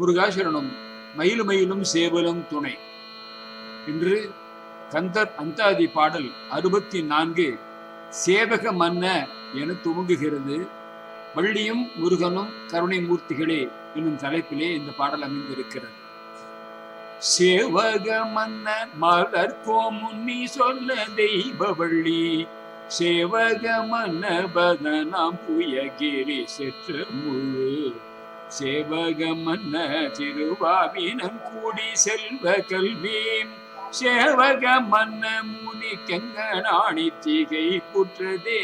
முருகாசரணம் மயில் மயிலும் சேவலும் துணை. என்று கந்தர் அந்தாதி பாடல் அறுபத்தி நான்கு சேவக மன்ன என துவங்குகிறது. வள்ளியும் முருகனும் கருணை மூர்த்திகளே என்னும் தலைப்பிலே இந்த பாடல் அமைந்திருக்கிறது. சேவக மன்ன மலர் கோமுன்னி சொல்ல தெய்வவள்ளி சேவக மன்ன பதனாம் புயகிரி செற்று முழு. சேவகமன்ன திருவாவினம் கூடி செல்வ கல்வி சேவக மன்ன முனி கங்கனாணி தீகை புற்றதே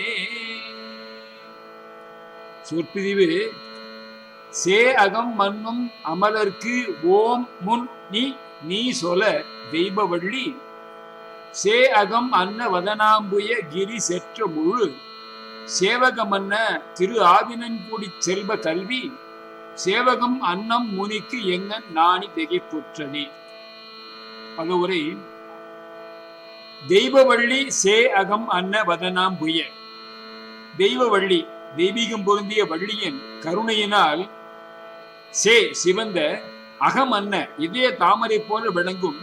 சொற்பிரிவு சே அகம் மன்னும் அமலர்க்கு ஓம் முன் நீ நீ சொல தெய்வவள்ளி. சே அகம் அன்ன வதனாம்புய கிரி செற்ற முழு சேவக மன்ன திரு ஆவினன்குடி செல்வ கல்வி சேவகம் அன்னம் முனிக்கு எங்கன் நாணி திகைப்புற்றனே பகவுரை தெய்வவள்ளி சே அகம் அன்ன வதனாம் புய. தெய்வவள்ளி தெய்வீகம் பொருந்திய வள்ளியின் கருணையினால் சே சிவந்த அகம் அன்ன இதய தாமரை போல விளங்கும்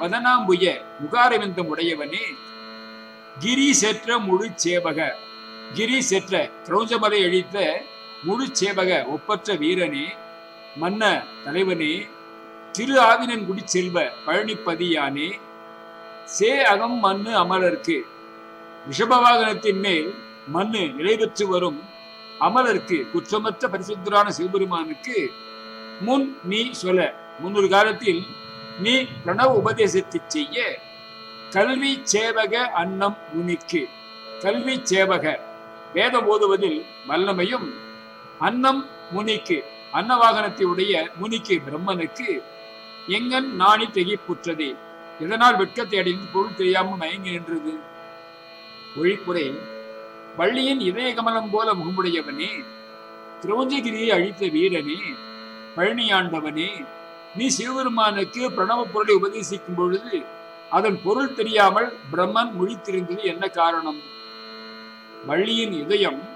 வதனாம்புய முகாரவிந்தம் உடையவனே. கிரி செற்ற முழு சேவக. கிரி செற்ற கிரௌஞ்சமலை அழித்த முழு சேவக ஒப்பற்ற வீரனே மன்ன தலைவனே திரு ஆவினன் குடி செல்வ பழனிப்பதியானே சே அகம் மண்ணு அமலர்க்கு. ரிஷபவாகனத்தின் மேல் மண்ணு நிலைபெற்று வரும் அமலர்க்கு குற்றமற்ற பரிசுத்தரான சிவபெருமானுக்கு முன் நீ சொல்ல முன்னொரு காலத்தில் நீ பிரணவ உபதேசத்தை செய்ய கல்வி சேவக அன்னம் முனிக்கு கல்வி சேவக வேதம் ஓதுவதில் வல்லமையும் அன்னம் முனிக்கு அன்னவாகனத்தை உடைய முனிக்கு பிரம்மனுக்கு எங்கன் நாணி திகைப்புற்றது இதனால் வெட்கத்தை அடைந்து பொருள் தெரியாமல் மயங்கி நின்றது. ஒழிப்புரை வள்ளியின் இதய கமலம் போல முகமுடையவனே திரௌஞ்சகிரியை அழித்த வீரனே பழனியாண்டவனே நீ சிவபெருமானுக்கு பிரணவ பொருளை உபதேசிக்கும் பொழுது அதன் பொருள் தெரியாமல் பிரம்மன் முழித்திருந்தது என்ன காரணம்? வள்ளியின் இதயம்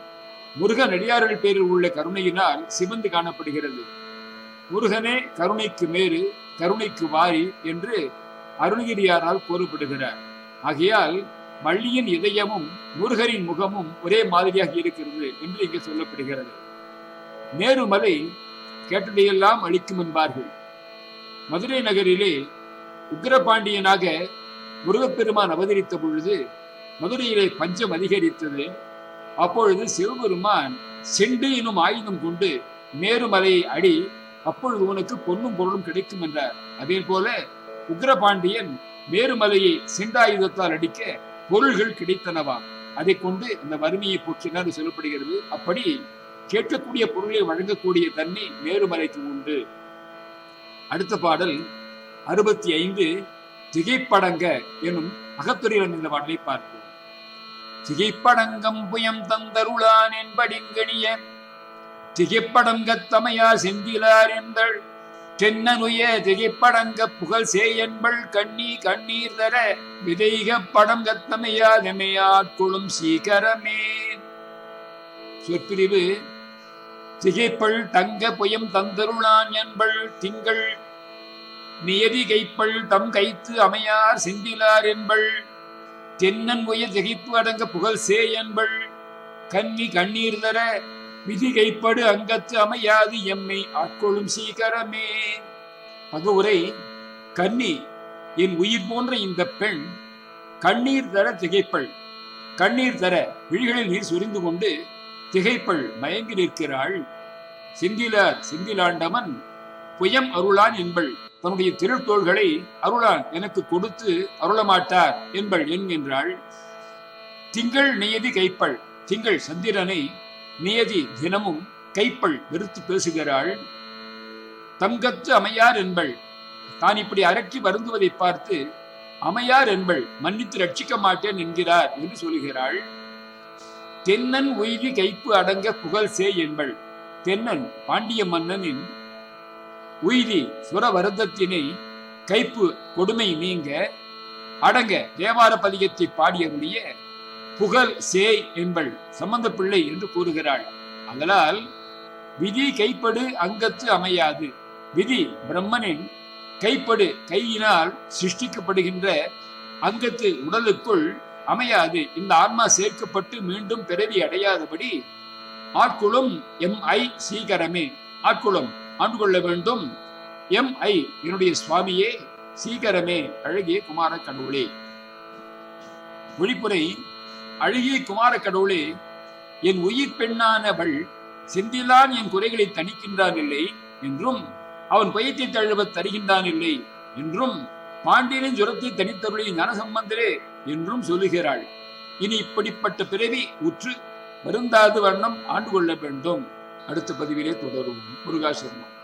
முருக நடிகார்கள் பேரில் உள்ள கருணையினால் சிவந்து காணப்படுகிறது. முருகனே கருணைக்கு மேறு கருணைக்கு வாரி என்று அருணகிரியாரால் கூறப்படுகிறார். ஆகையால் வள்ளியின் இதயமும் முருகரின் முகமும் ஒரே மாதிரியாக இருக்கிறது என்று இங்கு சொல்லப்படுகிறது. நேருமலை கேட்டதையெல்லாம் அளிக்கும் என்பார்கள். மதுரை நகரிலே உக்கிரபாண்டியனாக முருகப்பெருமான் அவதரித்த பொழுது மதுரையிலே பஞ்சம் அதிகரித்தது. அப்பொழுது சிவபெருமான் செண்டு எனும் ஆயுதம் கொண்டு மேருமலையை அடி அப்பொழுது உனக்கு பொன்னும் பொருளும் கிடைக்கும் என்றார். அதே போல உக்ரபாண்டியன் மேருமலையை செண்டாயுதத்தால் அடிக்க பொருள்கள் கிடைத்தனவாம் அதை கொண்டு அந்த வறுமையை போற்றினார் சொல்லப்படுகிறது. அப்படி கேட்கக்கூடிய பொருளை வழங்கக்கூடிய தன்மை மேருமலைக்கு உண்டு. அடுத்த பாடல் அறுபத்தி ஐந்து திகைப்படங்க எனும் அகத்துறையில் இந்த பாடலை பார்ப்போம். திகைப்படங்கம் புயம் தந்தருளான் என்படிங்கணிய திகைப்படங்கத்தமையா செந்திலார் என்பள். தென்னனுய திகைப்படங்க புகழ் சேயன்பள் கண்ணி கண்ணீர் தர விதைக படம் கத்தமையாதமையாட்கொள்ளும் சீக்கிரமே சொற்பிரிவு திகைப்பள் தங்க புயம் தந்தருளான் என்பள். திங்கள் நியதி கைப்பள் தம் கைத்து அமையார் செந்திலார் என்பள். தென்னன் உய திகைப்பு அடங்க புகழ் சே என்பள் கன்னி கண்ணீர் தர விதிகைப்படு அங்கத்து அமையாது எம்மை. ஆட்கொள்ளும் சீக்கிரமே பகவுரை கன்னி என் உயிர் போன்ற இந்த பெண் கண்ணீர் தர திகைப்பள். கண்ணீர் தர விழிகளில் நீர் சொரிந்து கொண்டு திகைப்பள் மயங்கி நிற்கிறாள். சிந்திலார் சிந்திலாண்டமன் புயம் அருளான் என்பள். தன்னுடைய திருத்தோள்களை அருளான் எனக்கு கொடுத்து அருளமாட்டார் என்பள் என்கின்றாள் திங்கள் நியதி கைப்பள் திங்கள் சந்திரனை நியதி தினமும் கைப்பள் வெறுத்து பேசுகிறாள். தங்கத்து அமையார் என்பள் தான் இப்படி அரற்றி வருந்துவதை பார்த்து அமையார் என்பள் மன்னித்து ரட்சிக்க மாட்டேன் என்கிறார் என்று சொல்கிறாள் தென்னன் உய்தி கைப்பு அடங்க புகழ் சே என்பள் தென்னன் பாண்டிய மன்னனின் உய்தி சுர வருத்தத்தினை கைப்பு கொடுமை நீங்க அடங்க தேவார பதிகத்தை பாடியருடைய புகழ் சேய் என்பள் சம்பந்த பிள்ளை என்று கூறுகிறாள். அதனால் விதி கைப்படு அங்கத்து அமையாது. விதி பிரம்மனின் கைப்படு கையினால் சிருஷ்டிக்கப்படுகின்ற அங்கத்து உடலுக்குள் அமையாது. இந்த ஆன்மா சேர்க்கப்பட்டு மீண்டும் பிறவி அடையாதபடி ஆட்குளம் எம் ஐ சீகரமே. ஆட்குளம் ஆண்டு கொள்ள வேண்டும் எம் ஐ என்னுடைய சுவாமியே சீக்கிரமே அழகிய குமார கடவுளே. ஒளிப்புரை அழகிய குமார கடவுளே என் உயிர் பெண்ணானவள் செந்திலான் என் குறைகளை தணிக்கின்றான் இல்லை என்றும் அவன் பயத்தை தழுவ தருகின்றான் இல்லை என்றும் பாண்டியனின் ஜுரத்தை தனித்தருளி ஞானசம்பந்தரே என்றும் சொல்லுகிறாள். இனி இப்படிப்பட்ட பிறவி உற்று வருந்தாது வண்ணம் ஆண்டு கொள்ள வேண்டும் அடுத்த பதிவிலே தொடருவோம். முருகாசிரமம்